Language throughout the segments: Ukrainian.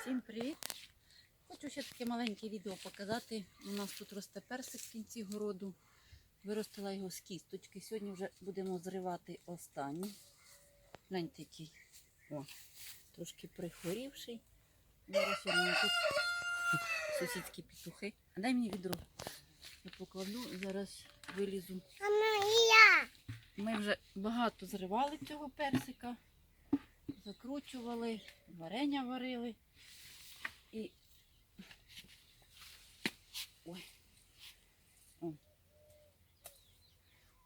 Всім привіт! Хочу ще таке маленьке відео показати. У нас тут росте персик в кінці городу. Виростила його з кісточки. Сьогодні вже будемо зривати останній. Гляньте який. О, трошки прихворівший. Зараз я мені тут сусідські петухи. А дай мені відро. Я покладу, зараз вилізу. І. Ми вже багато зривали цього персика, закручували, варення варили. І. Ой. О.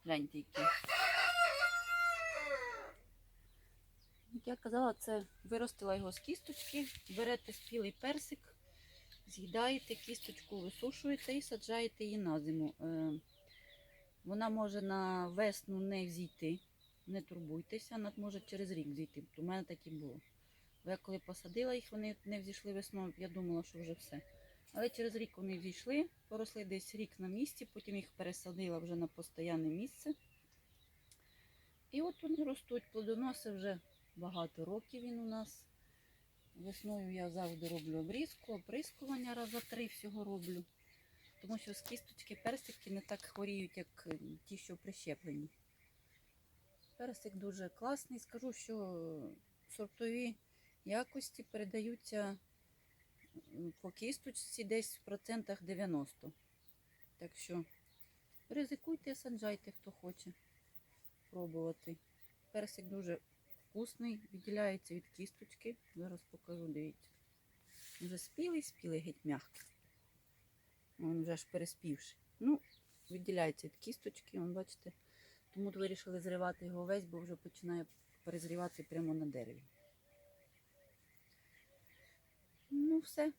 Гляньте. Як я казала, це виростила його з кісточки, берете спілий персик, з'їдаєте кісточку, висушуєте і саджаєте її на зиму. Е, вона може на весну не взійти, не турбуйтеся, вона може через рік взійти. У мене так і було. Я коли посадила їх, вони не взійшли весною, я думала, що вже все. Але через рік вони взійшли, поросли десь рік на місці, потім їх пересадила вже на постійне місце. І от вони ростуть, плодоноси вже багато років він у нас. Весною я завжди роблю обрізку, оприскування раз за три всього роблю. Тому що з кісточки персики не так хворіють, як е, ті, що прищеплені. Персик дуже класний. Скажу, що сортові якості передаються по кісточці десь в процентах 90. Так що ризикуйте, саджайте, хто хоче пробувати. Персик дуже вкусний, відділяється від кісточки. Зараз покажу, дивіться. Вже спілий, спілий геть м'який. Він вже аж переспівши. Ну, відділяється від кісточки, вон, бачите. Тому вирішили зривати його весь, бо вже починає перезрівати прямо на дереві. Ну, все.